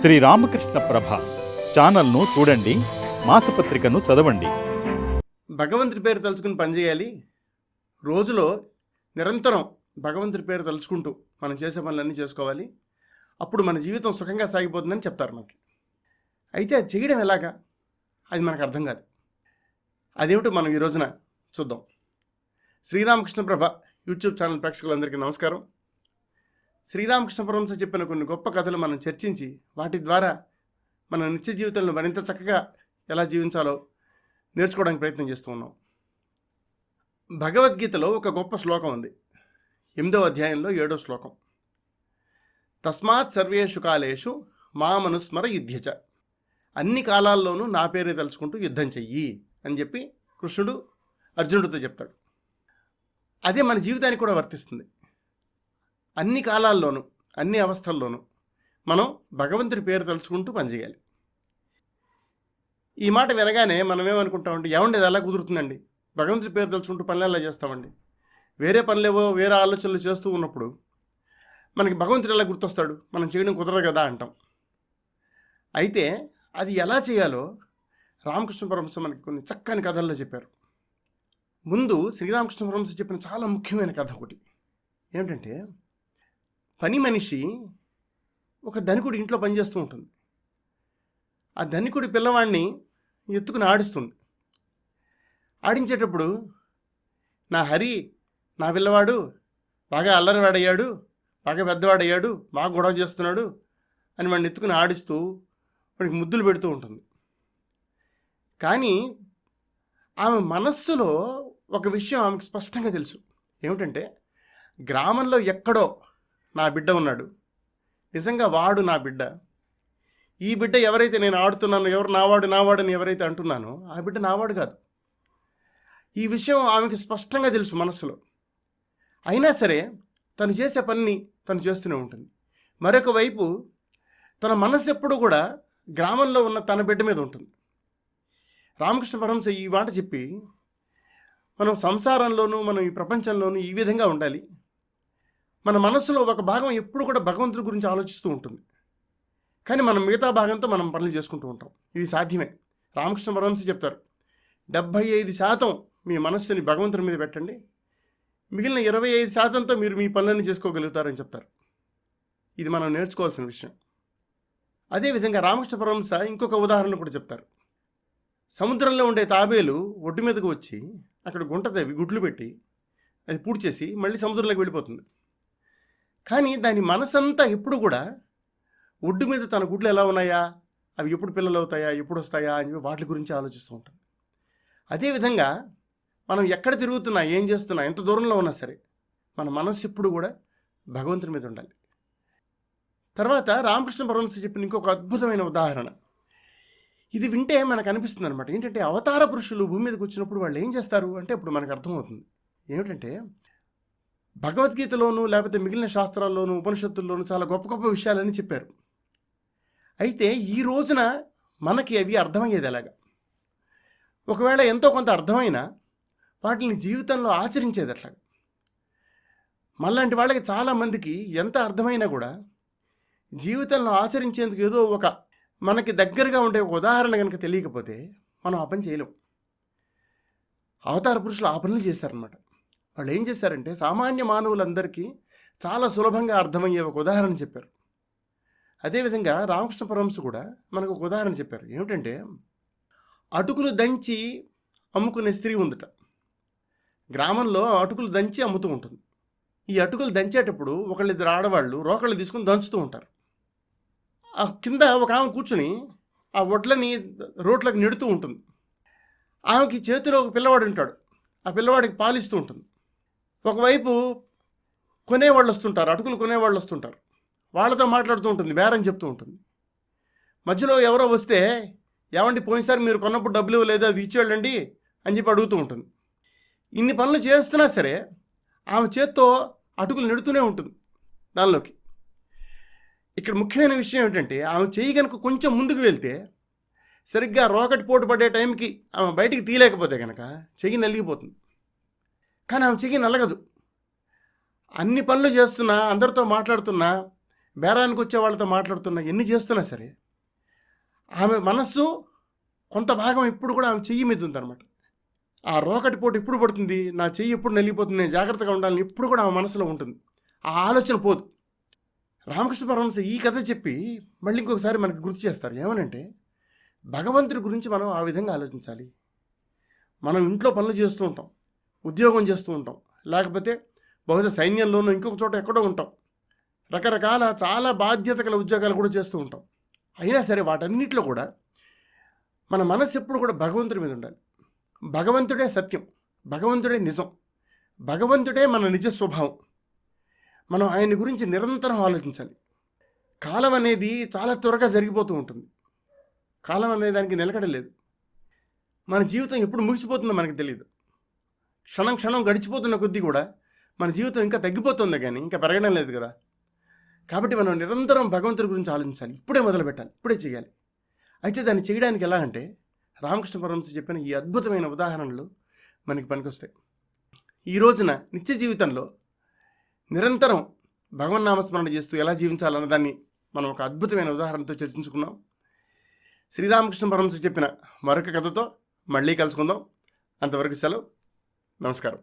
శ్రీ రామకృష్ణ ప్రభ ఛానల్ను చూడండి మాసపత్రికను చదవండి. భగవంతుడి పేరు తలుచుకుని పనిచేయాలి రోజులో నిరంతరం భగవంతుడి పేరు తలుచుకుంటూ మనం చేసే పనులన్నీ చేసుకోవాలి. అప్పుడు మన జీవితం సుఖంగా సాగిపోతుందని చెప్తారు మనకి. అయితే అది చేయడం ఎలాగా? అది మనకు అర్థం కాదు. అదేమిటో మనం ఈ రోజున చూద్దాం. శ్రీరామకృష్ణ ప్రభ యూట్యూబ్ ఛానల్ ప్రేక్షకులందరికీ నమస్కారం. శ్రీరామకృష్ణ పరమహంస చెప్పిన కొన్ని గొప్ప కథలు మనం చర్చించి వాటి ద్వారా మన నిత్య జీవితంలో మరింత చక్కగా ఎలా జీవించాలో నేర్చుకోవడానికి ప్రయత్నం చేస్తూ ఉన్నాం. భగవద్గీతలో ఒక గొప్ప శ్లోకం ఉంది. ఎనిమిదవ అధ్యాయంలో ఏడో శ్లోకం. తస్మాత్ సర్వేషు కాలేషు మామనుస్మర యుద్ధ్యచ అన్ని కాలాల్లోనూ నా పేరే తలుచుకుంటూ యుద్ధం చెయ్యి అని చెప్పి కృష్ణుడు అర్జునుడితో చెప్తాడు. అదే మన జీవితానికి కూడా వర్తిస్తుంది. అన్ని కాలాల్లోనూ అన్ని అవస్థల్లోనూ మనం భగవంతుడి పేరు తలుచుకుంటూ పనిచేయాలి ఈ మాట వినగానే మనం ఏమనుకుంటామండి? ఏమండి అది ఎలా కుదురుతుందండి? భగవంతుడి పేరు తలుచుకుంటూ పనులు ఎలా చేస్తామండి? వేరే పనులేవో వేరే ఆలోచనలు చేస్తూ ఉన్నప్పుడు మనకి భగవంతుడు ఎలా గుర్తొస్తాడు? మనం చేయడం కుదరదు కదా అంటాం. అయితే అది ఎలా చేయాలో రామకృష్ణ పరమశ మనకి కొన్ని చక్కని కథల్లో చెప్పారు. ముందు శ్రీరామకృష్ణ పరమశ చెప్పిన చాలా ముఖ్యమైన కథ ఒకటి. ఏమిటంటే పని మనిషి ఒక ధనికుడి ఇంట్లో పనిచేస్తూ ఉంటుంది. ఆ ధనికుడి పిల్లవాడిని ఎత్తుకుని ఆడిస్తుంది. ఆడించేటప్పుడు నా హరి నా పిల్లవాడు బాగా అల్లరివాడయ్యాడు బాగా పెద్దవాడయ్యాడు బాగా గొడవ చేస్తున్నాడు అని వాడిని ఎత్తుకుని ఆడిస్తూ వాడికి ముద్దులు పెడుతూ ఉంటుంది. కానీ ఆమె మనస్సులో ఒక విషయం ఆమెకు స్పష్టంగా తెలుసు. ఏమిటంటే గ్రామంలో ఎక్కడో నా బిడ్డ ఉన్నాడు. నిజంగా వాడు నా బిడ్డ. ఈ బిడ్డ ఎవరైతే నేను ఆడుతున్నాను ఎవరు నావాడు నావాడని ఎవరైతే అంటున్నానో ఆ బిడ్డ నావాడు కాదు. ఈ విషయం ఆమెకి స్పష్టంగా తెలుసు మనసులో. అయినా సరే తను చేసే పనిని తను చేస్తూనే ఉంటుంది. మరొక వైపు తన మనసు ఎప్పుడు కూడా గ్రామంలో ఉన్న తన బిడ్డ మీద ఉంటుంది. రామకృష్ణ పరమశ ఈ మాట చెప్పి మనం సంసారంలోనూ మనం ఈ ప్రపంచంలోనూ ఈ విధంగా ఉండాలి. మన మనసులో ఒక భాగం ఎప్పుడు కూడా భగవంతుడి గురించి ఆలోచిస్తూ ఉంటుంది. కానీ మనం మిగతా భాగంతో మనం పనులు చేసుకుంటూ ఉంటాం. ఇది సాధ్యమే. రామకృష్ణ పరమహంస చెప్తారు డెబ్భై ఐదు శాతం మీ మనస్సుని భగవంతుడి మీద పెట్టండి. మిగిలిన ఇరవై ఐదు శాతంతో మీరు మీ పనులన్నీ చేసుకోగలుగుతారని చెప్తారు. ఇది మనం నేర్చుకోవాల్సిన విషయం. అదేవిధంగా రామకృష్ణ పరమహంస ఇంకొక ఉదాహరణ కూడా చెప్తారు. సముద్రంలో ఉండే తాబేలు ఒడ్డు మీదకు వచ్చి అక్కడ గుంట తవ్వి గుడ్లు పెట్టి అది పూడ్చేసి మళ్ళీ సముద్రంలోకి వెళ్ళిపోతుంది. కానీ దాని మనసంతా ఎప్పుడు కూడా ఒడ్డు మీద తన గుడ్లు ఎలా ఉన్నాయా? అవి ఎప్పుడు పిల్లలు అవుతాయా? ఎప్పుడు వస్తాయా? అని చెప్పి వాటి గురించి ఆలోచిస్తూ ఉంటాం. అదేవిధంగా మనం ఎక్కడ తిరుగుతున్నా ఏం చేస్తున్నా ఎంత దూరంలో ఉన్నా సరే మన మనస్సు ఎప్పుడు కూడా భగవంతుని మీద ఉండాలి. తర్వాత రామకృష్ణ పరమహంస చెప్పిన ఇంకొక అద్భుతమైన ఉదాహరణ. ఇది వింటే మనకు అనిపిస్తుంది అనమాట ఏంటంటే అవతార పురుషులు భూమి మీదకి వచ్చినప్పుడు వాళ్ళు ఏం చేస్తారు? అంటే ఇప్పుడు మనకు అర్థమవుతుంది. ఏమిటంటే భగవద్గీతలోనూ లేకపోతే మిగిలిన శాస్త్రాల్లోనూ ఉపనిషత్తుల్లోనూ చాలా గొప్ప గొప్ప విషయాలని చెప్పారు. అయితే ఈ రోజున మనకి అవి అర్థమయ్యేది ఎలాగా? ఒకవేళ ఎంతో కొంత అర్థమైనా వాటిని జీవితంలో ఆచరించేది అట్లాగా మళ్ళంటి వాళ్ళకి చాలామందికి ఎంత అర్థమైనా కూడా జీవితంలో ఆచరించేందుకు ఏదో ఒక మనకి దగ్గరగా ఉండే ఒక ఉదాహరణ కనుక తెలియకపోతే మనం ఆ పని చేయలేం. అవతార పురుషులు ఆ పనులు చేశారనమాట వాళ్ళు ఏం చేశారంటే సామాన్య మానవులందరికీ చాలా సులభంగా అర్థమయ్యే ఒక ఉదాహరణ చెప్పారు. అదేవిధంగా రామకృష్ణ పరమహంస కూడా మనకు ఒక ఉదాహరణ చెప్పారు. ఏమిటంటే అటుకులు దంచి అమ్ముకునే స్త్రీ ఉందట. గ్రామంలో అటుకులు దంచి అమ్ముతూ ఉంటుంది. ఈ అటుకులు దంచేటప్పుడు ఒకళ్ళిద్దరు ఆడవాళ్ళు రోకళ్ళు తీసుకుని దంచుతూ ఉంటారు. ఆ కింద ఒక ఆమె కూర్చుని ఆ వడ్లని రోట్లకు నెడుతూ ఉంటుంది. ఆమెకి చేతిలో ఒక పిల్లవాడు ఉంటాడు. ఆ పిల్లవాడికి పాలిస్తూ ఉంటుంది. ఒకవైపు కొనేవాళ్ళు వస్తుంటారు అటుకులు కొనేవాళ్ళు వస్తుంటారు. వాళ్ళతో మాట్లాడుతూ ఉంటుంది బేరం చెప్తూ ఉంటుంది. మధ్యలో ఎవరో వస్తే ఏమండి పోయినసారి మీరు కొన్నప్పుడు డబ్బులు ఇవ్వలేదు? అది ఇచ్చేళ్ళండి అని చెప్పి అడుగుతూ ఉంటుంది. ఇన్ని పనులు చేస్తున్నా సరే ఆమె చేత్తో అటుకులు నెడుతూనే ఉంటుంది దానిలోకి. ఇక్కడ ముఖ్యమైన విషయం ఏంటంటే ఆమె చెయ్యి కనుక కొంచెం ముందుకు వెళ్తే సరిగ్గా రోకెట్ పోటు పడే టైంకి ఆమె బయటికి తీయలేకపోతే కనుక చెయ్యి నలిగిపోతుంది. కానీ ఆమె చెయ్యి నలగదు అన్ని పనులు చేస్తున్నా అందరితో మాట్లాడుతున్నా బేరానికి వచ్చే వాళ్ళతో మాట్లాడుతున్నా ఎన్ని చేస్తున్నా సరే ఆమె మనస్సు కొంత భాగం ఇప్పుడు కూడా ఆమె చెయ్యి మీద ఉందన్నమాట. ఆ రోకటి పోటు ఎప్పుడు పడుతుంది నా చెయ్యి ఎప్పుడు నలిగిపోతుంది నేను జాగ్రత్తగా ఉండాలని ఇప్పుడు కూడా ఆమె మనసులో ఉంటుంది. ఆ ఆలోచన పోదు. రామకృష్ణ పరమహంస ఈ కథ చెప్పి మళ్ళీ ఇంకొకసారి మనకి గుర్తు చేస్తారు. ఏమనంటే భగవంతుడి గురించి మనం ఆ విధంగా ఆలోచించాలి. మనం ఇంట్లో పనులు చేస్తూ ఉంటాం. ఉద్యోగం చేస్తూ ఉంటాం. లేకపోతే బహుశా సైన్యంలోనూ ఇంకొక చోట ఎక్కడో ఉంటాం. రకరకాల చాలా బాధ్యత గల ఉద్యోగాలు కూడా చేస్తూ ఉంటాం. అయినా సరే వాటన్నిటిలో కూడా మన మనసు ఎప్పుడు కూడా భగవంతుడి మీద ఉండాలి. భగవంతుడే సత్యం భగవంతుడే నిజం భగవంతుడే మన నిజ స్వభావం. మనం ఆయన గురించి నిరంతరం ఆలోచించాలి. కాలం అనేది చాలా త్వరగా జరిగిపోతూ ఉంటుంది. కాలం అనే దానికి నిలకడలేదు మన జీవితం ఎప్పుడు ముగిసిపోతుందో మనకి తెలియదు క్షణం క్షణం గడిచిపోతున్న కొద్దీ కూడా మన జీవితం ఇంకా తగ్గిపోతుంది కానీ ఇంకా పెరగడం లేదు కదా. కాబట్టి మనం నిరంతరం భగవంతుడి గురించి ఆలోచించాలి. ఇప్పుడే మొదలు పెట్టాలి ఇప్పుడే చేయాలి. అయితే దాన్ని చేయడానికి ఎలా అంటే రామకృష్ణ పరమశ చెప్పిన ఈ అద్భుతమైన ఉదాహరణలు మనకి పనికొస్తాయి. ఈ రోజున నిత్య జీవితంలో నిరంతరం భగవన్ నామస్మరణ చేస్తూ ఎలా జీవించాలన్న దాన్ని మనం ఒక అద్భుతమైన ఉదాహరణతో చర్చించుకున్నాం. శ్రీరామకృష్ణ పరమశ చెప్పిన మరొక కథతో మళ్ళీ కలుసుకుందాం. అంతవరకు సెలవు. నమస్కారం